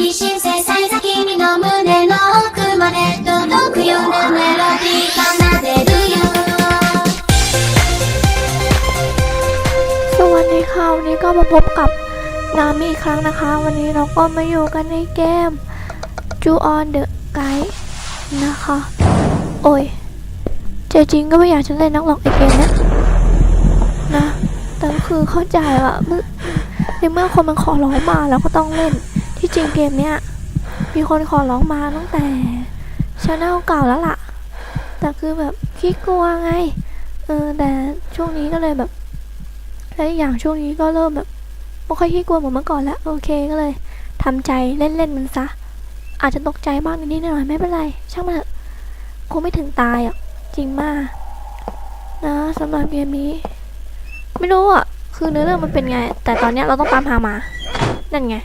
いシンセサイザー君の胸の奥まで届くようなメロディー奏でるよ สวัสดีค่ะวันนี้ก็มาพบกับนามิอีกครั้งนะคะ วันนี้เราก็มาอยู่กันในเกม Ju on the Guide นะคะ โอ้ยใจจริงก็ไม่อยากจะเล่นนักหรอกไอเกมเนี้ยนะ แต่ก็คือเข้าใจว่าเมื่อในเมื่อคนมันขอร้องมาเราก็ต้องเล่น ที่ จริงเกมเนี้ยมีคนขอร้องมาตั้งแต่ชาแนลเก่าแล้วล่ะ แต่คือแบบขี้กลัวไง เออแต่ช่วงนี้ก็เลยแบบและอีกอย่างช่วงนี้ก็เริ่มแบบไม่ค่อยขี้กลัวเหมือนเมื่อก่อนแล้ว โอเคก็เลยทำใจเล่นๆมันซะ อาจจะตกใจบ้างนิดๆหน่อยไม่เป็นไร ช่างมันเถอะคงไม่ถึงตายอะ จริงมาก นะสำหรับเกมนี้ ไม่รู้อะ คือเนื้อเรื่องมันเป็นไง แต่ตอนเนี้ยเราต้องตามหามา นั่นไง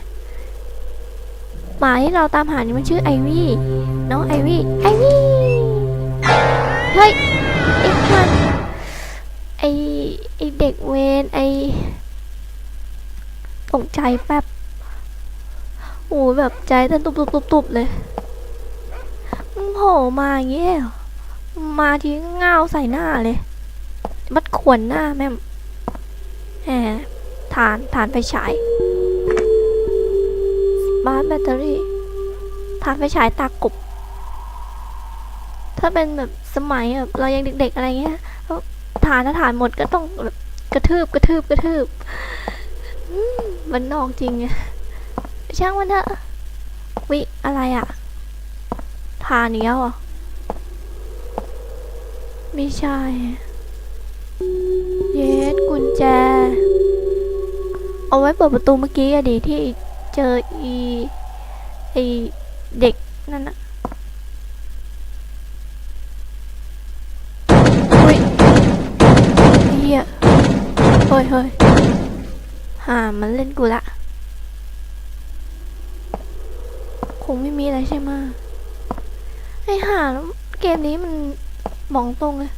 หมาที่เราตามหานี่มันชื่อไอวี่น้องไอวี่ไอวี่เฮ้ยไอ้มันไอไอเด็กเวนไอตกใจแป๊บโอ้แบบใจเต้นตุบตุบเลยมึงโผล่มาอย่างเงี้ยมาทีก็เงาวใส่หน้าเลยมัดขวนหน้าแม่แหมฐานฐานไฟฉาย บ้านแบตเตอรี่ฐาไฟฉายตากบ ถ้าเป็นแบบสมัยแบบเรายังเด็ก ๆ อะไรเงี้ยฐานถ้าฐานหมดก็ต้องแบบกระทืบกระทืบกระทืบมันนอกจริงไงช่างมันเถอะวิอะไรอะฐานนี้เหรอไม่ใช่ เยสกุญแจ เอาไว้เปิดประตูเมื่อกี้อะดีที่ เจออีไอเด็กนั่นอะอุ้ยเฮียเฮ้ยเฮ้ยหามันเล่นกูละคงไม่มีอะไรใช่ไหมไอห่าเกมนี้มันมองตรงเลย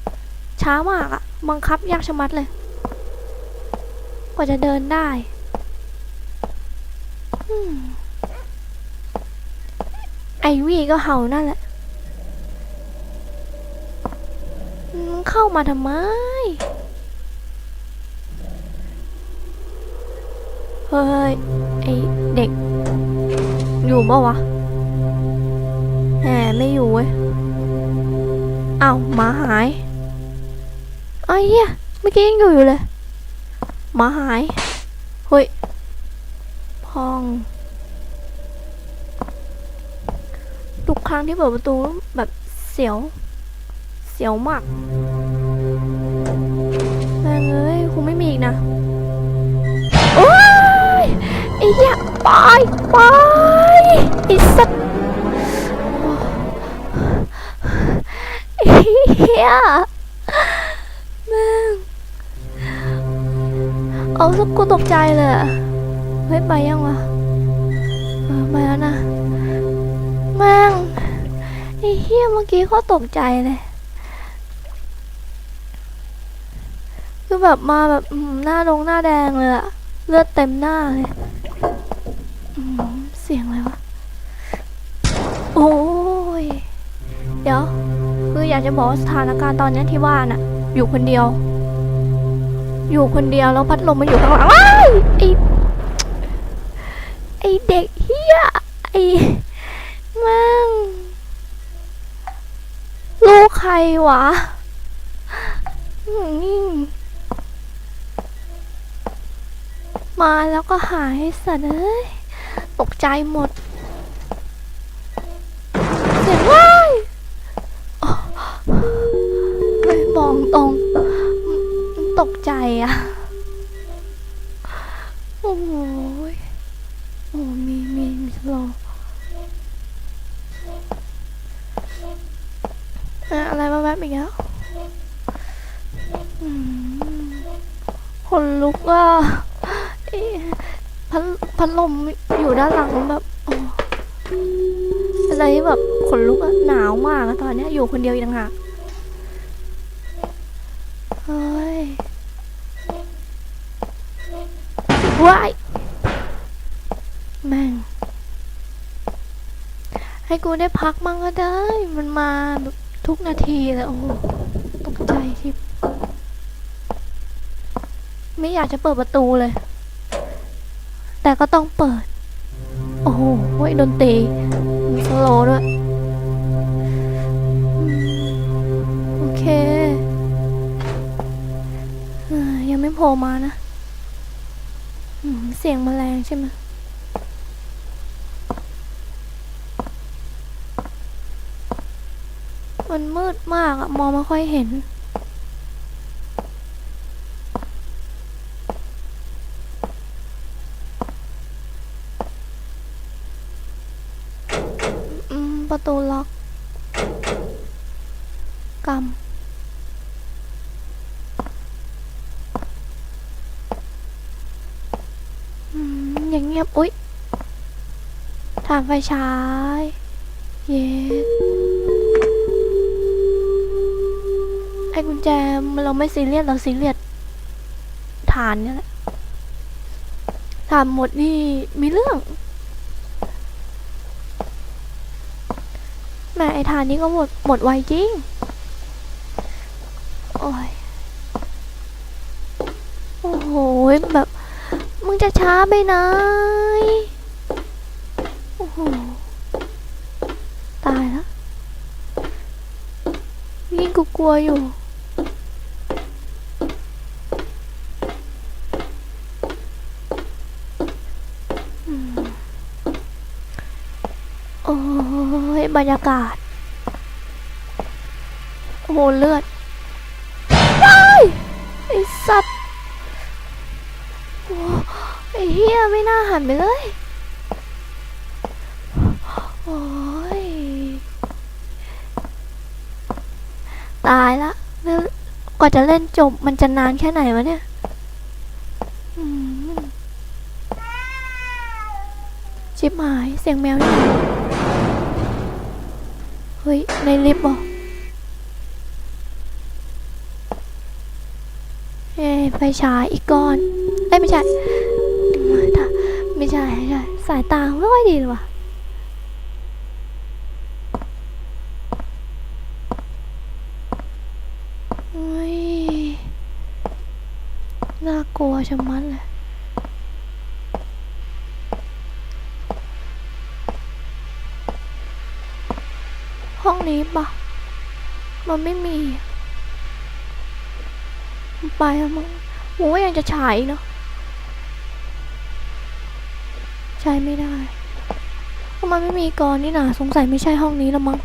ช้ามากอะบังคับยากชะมัดเลย กว่าจะเดินได้ ไอวี่ก็เห่านั่นแหละ เข้ามาทำไม เฮ้ย ไอเด็ก อยู่ปะวะแหมไม่อยู่เว้ยเอ้าหมาหายไอ้เหี้ยเมื่อกี้ยังอยู่อยู่เลยหมาหาย เฮ้ย พอง ทุกครั้งที่เปิดประตูแบบเสียว เสียวมากแม่งเอ้ยคงไม่มีอีกนะ โอ้ยไอ้เหี้ยไปไปไอ้สัตว์ไอ้เหี้ยแม่งเอาสักกูตกใจเลย เฮ้ยไปยังวะเออไปแล้วนะแม่งไอ้เหี้ยเมื่อกี้ก็ตกใจเลยคือแบบมาแบบหน้าลงหน้าแดงเลยอะเลือดเต็มหน้าเลยเสียงอะไรวะโอ้ยเดี๋ยว คืออยากจะบอกว่าสถานการณ์ตอนนี้ที่ว่าน่ะอยู่คนเดียว อยู่คนเดียวแล้วพัดลมมันอยู่ข้างหลังว้ายไอไอ เด็กเฮียไอแม่งลูกใครวะมมาแล้วก็หายสัตว์เอ้ยตกใจหมด ลมอยู่ด้านหลังแบบอะไรที่แบบขนลุกอะหนาวมากอะตอนนี้อยู่คนเดียวอีกต่างหากเฮ้ยว้ายแม่ง ให้กูได้พักมั่งก็ได้ มันมาแบบทุกนาทีเลยโอ้โหตกใจที่ไม่อยากจะเปิดประตูเลย แต่ก็ต้องเปิด โอ้โหดนตรีสโลด้วย โอเค ยังไม่โผล่มานะเสียงแมลงใช่ไหมมันมืดมากอะมองไม่ค่อยเห็น อืม ประตูล็อกกำอืมอย่างเงียบ อุ๊ยถามไฟฉาย เย็ดไอ้กุญแจเราไม่ซีเรียสเราซีเรียสฐานเนี่ยแหละฐานหมดนี่มีเรื่องแหม่ไอ้ ฐานนี้ก็หมดหมดไวจริง โอ้ย โอ้โห แบบ มึงจะช้าไปไหน โอ้โห ตายแล้วยิ่งกูกลัวอยู่อืมโอ้ยบรรยากาศ โอ้โหเลือดว้ายไอสัตว์โอ้ไอเฮียไม่น่าหันไปเลยโอ้ยตายละแล้วกว่าจะเล่นจบมันจะนานแค่ไหนวะเนี่ยชิบหายเสียงแมวนี่เฮ้ย ในลิฟต์เหรอเอ้ยไฟ ฉายอีกก้อนเอ้ยไม่ใช่ไม่ใช่ไม่ใช่สายตาไม่ค่อยดีเลยว่ะเฮ้ยน่ากลัวชะมัดเลยห้องนี้ปะมันไม่มี ไปแล้วมั้ง โหยังจะฉายเนาะใช้ไม่ได้เพราะมันไม่มีกรอนนี่นาสงสัยไม่ใช่ห้องนี้ล้วมั้ง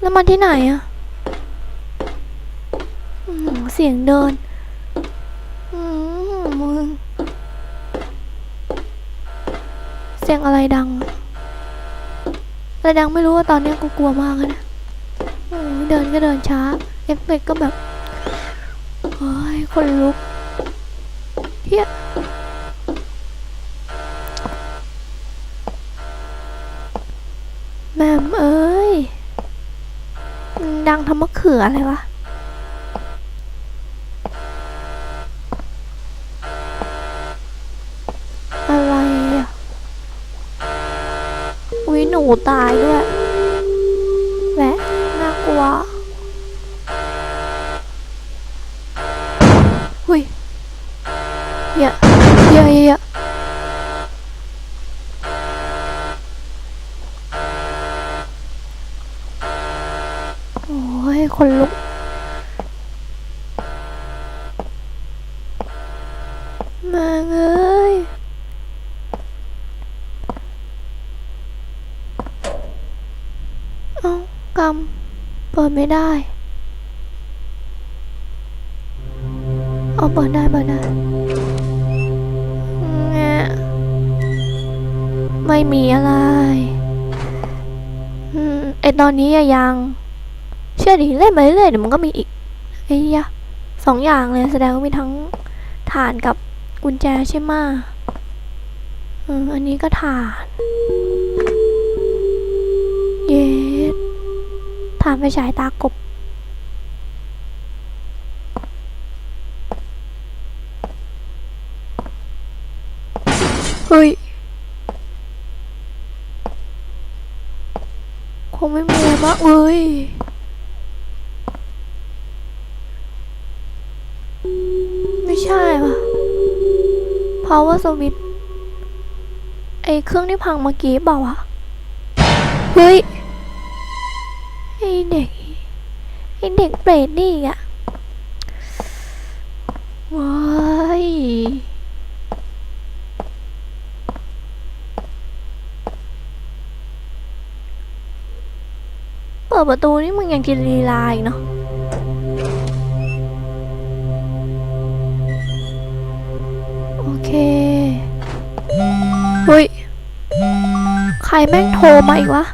แล้วมันที่ไหนอะอเสียงเดินอืมมึง เสียงอะไรดัง อะไรดังไม่รู้ว่าตอนนี้กูกลัวมากเลยนะเดินก็เดินช้าเอฟเฟกต์ก็แบบ คนลุกเฮียแม่มเอ้ย ดังทำมะเขืออะไรวะอะไรอะอุ้ยหนูตายด้วยแหวะน่ากลัว มาเอ้ยเอากำเปิดไม่ได้ เอาเปิดได้เปิดได้แงไม่มีอะไรอืมไอตอนนี้ยัง เชื่อดิเล่นไปเรื่อยเดี๋ยวมันก็มีอีกไอ้ยะสองอย่างเลยแสดงว่ามีทั้งฐานกับ กุญแจใช่ไหมอืมอันนี้ก็ฐาน เยสดฐานไปฉายตากบ เฮ้ย คงไม่มีอะไรมากเลย power switch ไอเครื่องที่พังเมื่อกี้เปล่าวะเฮ้ยไอเด็กไอเด็กเปรตนี่อีกอะว้ายเปิดประตูนี่มึงยังกินลีลาอีกเนาะ เคเฮ้ย ใครแม่งโทรมาอีกวะ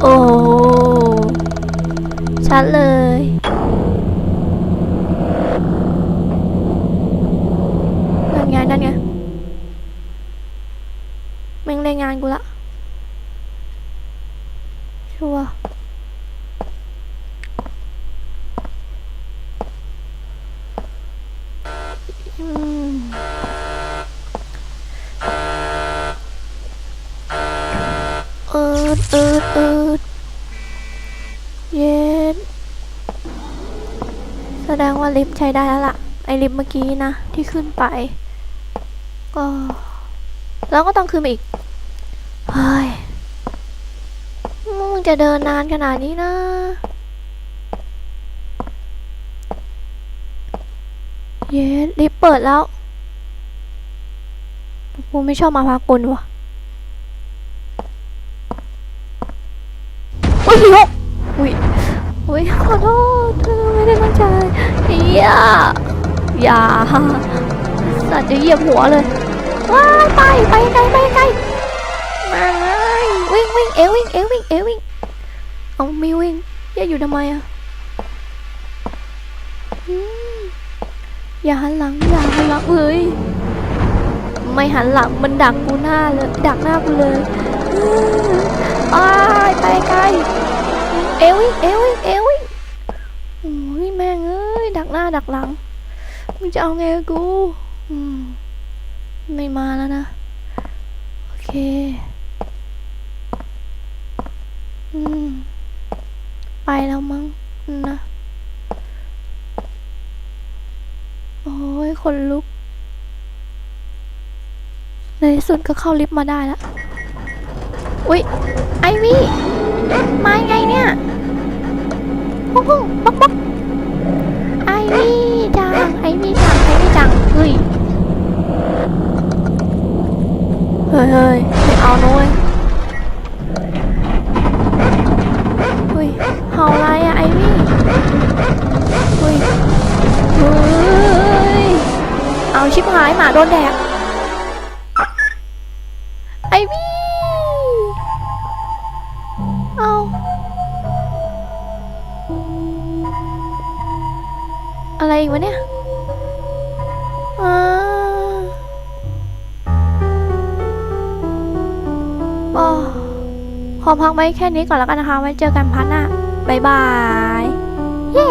โอ้ชัดเลย นั่นไง นั่นไงแม่งรายงานกูละ ชัวร์อืม เอิดเอิดเอิดเย็นแสด งว่าลิฟต์ใช้ได้แล้วล่ะ ไอลิฟต์เมื่อกี้นะ ที่ขึ้นไป ก็ แล้วก็ต้องขึ้นมาอีก เฮ้ย มึงจะเดินนานขนาดนี้นะ เย็นลิฟต์เปิดแล้ว กูไม่ชอบมาพากลว่ะอุ้ยหิวอุ้ย อุ้ยขอโทษเธอไม่ได้ตั้งใจอย่าอย่าสัตว์จะเหยียบหัวเลยว้าไปไปไกลไปไกลมาเลยวิ่งวิ่งเอววิ่งเอววิ่งเอววิ่งเอามีวิ่งอย่าอยู่ทำไมอะอย่าหันหลังอย่าหันหลังเอ้ยไม่หันหลังมันดักกูหน้าเลยดักหน้ากูเลยอ้ายไปไกลเอวิงเอวิงเอวงโอ้ยแม่งเอ้ยดักห น้าดักหลังมึงจะเอาไงกูไม่มาแล้วนะ โอเค อืม ไปแล้วมั้งนะ โอ้ยคนลุก ในที่สุดก็เข้าลิฟต์มาได้แล้ว อุ๊ย ไอวี่ มาไงเนี่ย ปุ๊กปุ๊กปุ๊กปุ๊ก ไอวี่จัง ไอวี่จัง ไอวี่จัง เฮ้ย เฮ้ยเฮ้ยไม่เอานะเว้ยเฮ้ยเห่าอะไรอะไอวี่เฮ้ย เฮ้ย เอาชิบหายหมาโดนแดกไอ้วี่เอา อะไรอีกวะเนี่ยอ๋อขอพักไว้แค่นี้ก่อนแล้วกันนะคะ ไว้เจอกันพัดหน้าบ๊ายบาย เย้